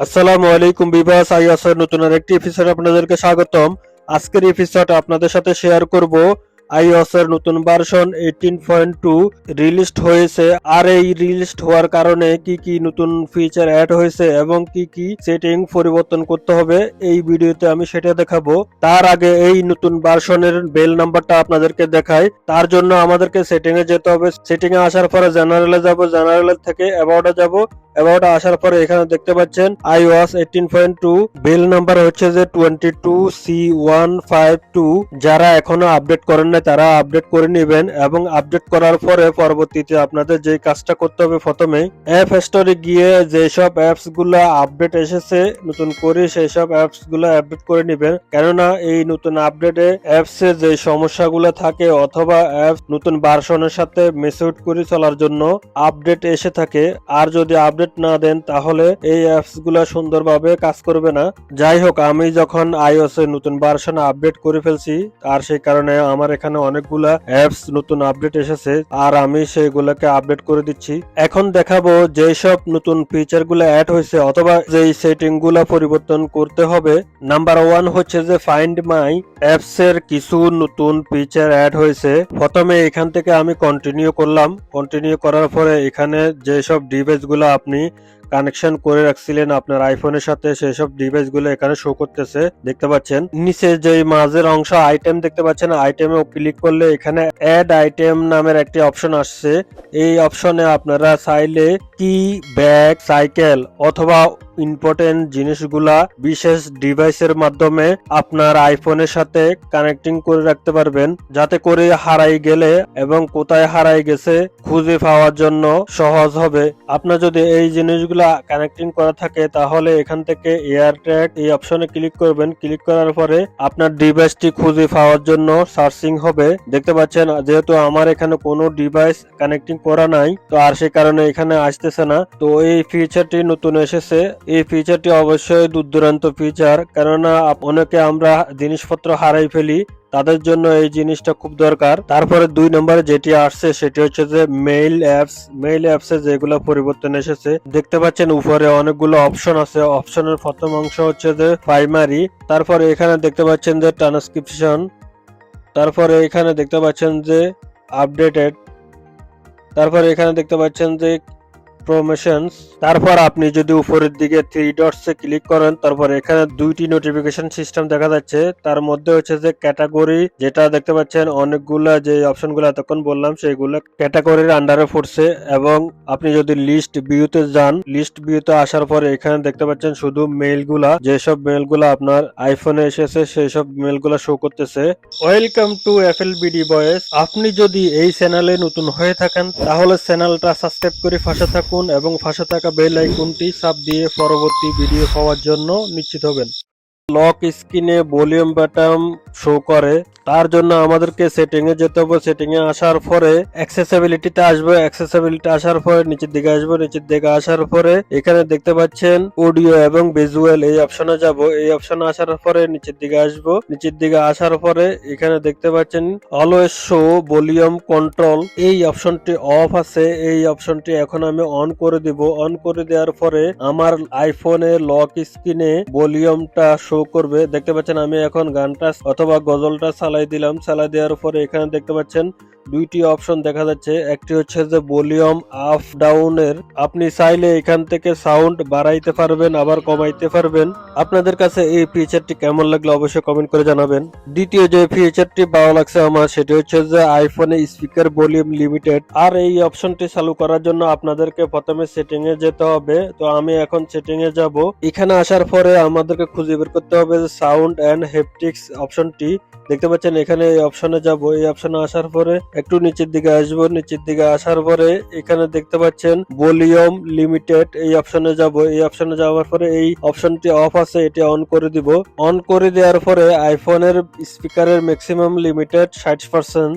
আসসালামু আলাইকুম বিবাস আইএসের নতুন আরেকটি এপিসোড আপনাদেরকে স্বাগতম। আজকের এপিসোড আপনাদের সাথে শেয়ার করব এর নতুন ভার্সন 18.2 রিলিজড হয়েছে। আর এই রিলিজড হওয়ার কারণে কি কি নতুন ফিচার অ্যাড হয়েছে এবং কি কি সেটিং পরিবর্তন করতে হবে, এই ভিডিওতে আমি সেটা দেখাবো। তার আগে এই নতুন ভার্সনের বেল নাম্বারটা আপনাদেরকে দেখাই। তার জন্য আমাদেরকে সেটিং এ যেতে হবে। সেটিং এ আসার পরে জেনারেলে যাব জেনারেল থেকে অ্যাবাউটে যাব। অ্যাবাউট আসার পরে এখানে দেখতে পাচ্ছেন iOS 18.2 বিল নাম্বার হচ্ছে যে 22C152 যারা এখনও আপডেট করেন না তারা আপডেট করে নেবেন এবং আপডেট করার পরে পরবর্তীতে আপনাদের যে কাজটা করতে হবে প্রথমে অ্যাপ স্টোরে গিয়ে যেসব অ্যাপসগুলো আপডেট এসেছে, নতুন করে সেই সব অ্যাপসগুলো আপডেট করে নেবেন। কেননা এই নতুন আপডেটে অ্যাপস এ যে সমস্যাগুলো থাকে অথবা অ্যাপস নতুন ভার্সনের সাথে মেসেজ করে চলার জন্য আপডেট এসে থাকে। আর যদি আপডেট না দেন, তাহলে এই অ্যাপসগুলা সুন্দরভাবে কাজ করবে না। যাই হোক, আমি যখন আইওএস এর নতুন ভার্সন আপডেট করে ফেলছি, আর সেই কারণে আমার এখানে অনেকগুলা অ্যাপস নতুন আপডেট এসেছে, আর আমি সেগুলোকে আপডেট করে দিচ্ছি। এখন দেখাবো যেসব নতুন ফিচারগুলো অ্যাড হয়েছে, অথবা যেই সেটিংগুলা পরিবর্তন করতে হবে। নাম্বার ওয়ান হচ্ছে যে ফাইন্ড মাই অ্যাপস এর কিছু নতুন ফিচার অ্যাড হয়েছে। প্রথমে এখান থেকে আমি কন্টিনিউ করলাম। কন্টিনিউ করার পরে এখানে যেসব ডিভাইসগুলো আপনি কানেকশন করে রাখছিলেন আপনার আইফোনের সাথে, সেসব ডিভাইসগুলো এখানে শো করতেছে, দেখতে পাচ্ছেন? নিচে যে মাঝের অংশ আইটেম দেখতে পাচ্ছেন আইটেমে ক্লিক করলে এখানে অ্যাড আইটেম নামের একটি অপশন আসছে। এই অপশনে আপনারা চাইলে কি ব্যাগ সাইকেল অথবা ইম্পর্টেন্ট জিনিসগুলা বিশেষ ডিভাইসের মাধ্যমে আপনার আইফোনের সাথে কানেক্টিং করে রাখতে পারবেন, যাতে করে হারাই গেলে এবং কোথায় হারাই গেছে খুঁজে পাওয়ার জন্য সহজ হবে। আপনার যদি এই জিনিসগুলা কানেক্টিং করা থাকে, তাহলে এখান থেকে এয়ার ট্র্যাক এই অপশনে ক্লিক করবেন। ক্লিক করার পরে আপনার ডিভাইসটি খুঁজে পাওয়ার জন্য সার্চিং হবে। দেখতে পাচ্ছেন, যেহেতু আমার এখানে কোনো ডিভাইস কানেক্টিং করা নাই, তো আর সে কারণে এখানে আসতেছে না। তো এই ফিচারটি নতুন এসেছে। এই ফিচারটি অবশ্যই দূর দূরান্ত ফিচার কেননা অনেকে আমরা জিনিসপত্র হারাই ফেলি, তাদের জন্য এই জিনিসটা খুব দরকার। তারপরে দুই নম্বরে যেটি আসছে, সেটি হচ্ছে যে মেইল অ্যাপস মেইল অ্যাপস যেগুলো পরিবর্তন এসেছে, দেখতে পাচ্ছেন উপরে অনেকগুলো অপশন আছে। অপশনের প্রথম অংশ হচ্ছে যে প্রাইমারি তারপরে এখানে দেখতে পাচ্ছেন যে ট্রান্সক্রিপশন তারপরে এখানে দেখতে পাচ্ছেন যে আপডেটেড তারপরে এখানে দেখতে পাচ্ছেন যে প্রমোশনস তারপর আপনি যদি উপরের দিকে থ্রি ডটস ক্লিক করেন, তারপর এখানে দুইটি নোটিফিকেশন সিস্টেম দেখা যাচ্ছে। তার মধ্যে হচ্ছে যে ক্যাটাগরি যেটা দেখতে পাচ্ছেন, অনেকগুলা যে অপশনগুলো এতক্ষণ বললাম সেইগুলো ক্যাটাগরির আন্ডারে পড়ছে এবং আপনি যদি লিস্ট ভিউতে যান লিস্ট ভিউতে আসার পরে এখানে দেখতে পাচ্ছেন শুধু মেইলগুলা যেসব মেইলগুলো আপনার আইফোনে এসেছে সেই সব মেইলগুলো শো করতেছে। Welcome to FL BD boys আপনি যদি এই চ্যানেলে নতুন হয়ে থাকেন, তাহলে চ্যানেলটা সাবস্ক্রাইব করে পাশে থাকুন। এবং ফাঁসে থাকা বেল আইকনটি চাপ দিয়ে পরবর্তী ভিডিও পাওয়ার জন্য নিশ্চিত হবেন। লক স্ক্রিনে ভলিউম বাটন শো করে। তার জন্য আমাদেরকে সেটিং এ যেতে হবে। সেটিং এ আসার পরে অ্যাক্সেসিবিলিটিতে আসবে। অ্যাক্সেসিবিলিটি আসার পরে নিচের দিকে আসবে। নিচের দিকে আসার পরে এখানে দেখতে পাচ্ছেন অডিও এবং ভিজুয়াল এই অপশনে যাব। এই অপশনে আসার পরে নিচের দিকে আসব। নিচের দিকে আসার পরে এখানে দেখতে পাচ্ছেন অলওয়েজ শো ভলিউম কন্ট্রোল এই অপশনটি অফ আছে। এই অপশনটি এখন আমি অন করে দিব। অন করে দেওয়ার পরে আমার আইফোনের লক স্ক্রিনে ভলিউমটা শো করবে। দেখতে পাচ্ছেন আমি এখন গানটা অথবা গজলটা চালাই দিলাম। চালাই দেওয়ার পরে এখানে দেখতে পাচ্ছেন দুইটি অপশন দেখা যাচ্ছে। একটি হচ্ছে যে ভলিউম আপ ডাউন এর। আপনি চাইলে এখান থেকে সাউন্ড বাড়াইতে পারবেন, আবার কমাইতে পারবেন। আপনাদের কাছে এই ফিচারটি কেমন লাগল অবশ্যই কমেন্ট করে জানাবেন। দ্বিতীয় যে ফিচারটি ভালো লাগছে আমার, সেটি হচ্ছে যে আইফোনে স্পিকার ভলিউম লিমিটেড আর এই অপশনটি চালু করার জন্য আপনাদেরকে প্রথমে সেটিং এ যেতে হবে। তো আমি এখন সেটিং এ যাব। এখানে আসার পরে আমাদেরকে খুঁজে বের করতে হবে যে সাউন্ড এন্ড হেপটিক্স অপশনটি দেখতে পাচ্ছেন, এখানে এই অপশনে যাব। এই অপশনে আসার পরে একটু নিচের দিকে আসব, নিচের দিকে আসার পরে এখানে দেখতে পাচ্ছেন ভলিউম লিমিটেড, এই অপশনে যাব। এই অপশনে যাওয়ার পরে এই অপশনটি অফ আছে, এটি অন করে দিব। অন করে দেওয়ার পরে আইফোনের স্পিকারের ম্যাক্সিমাম লিমিটেড ষাট পার্সেন্ট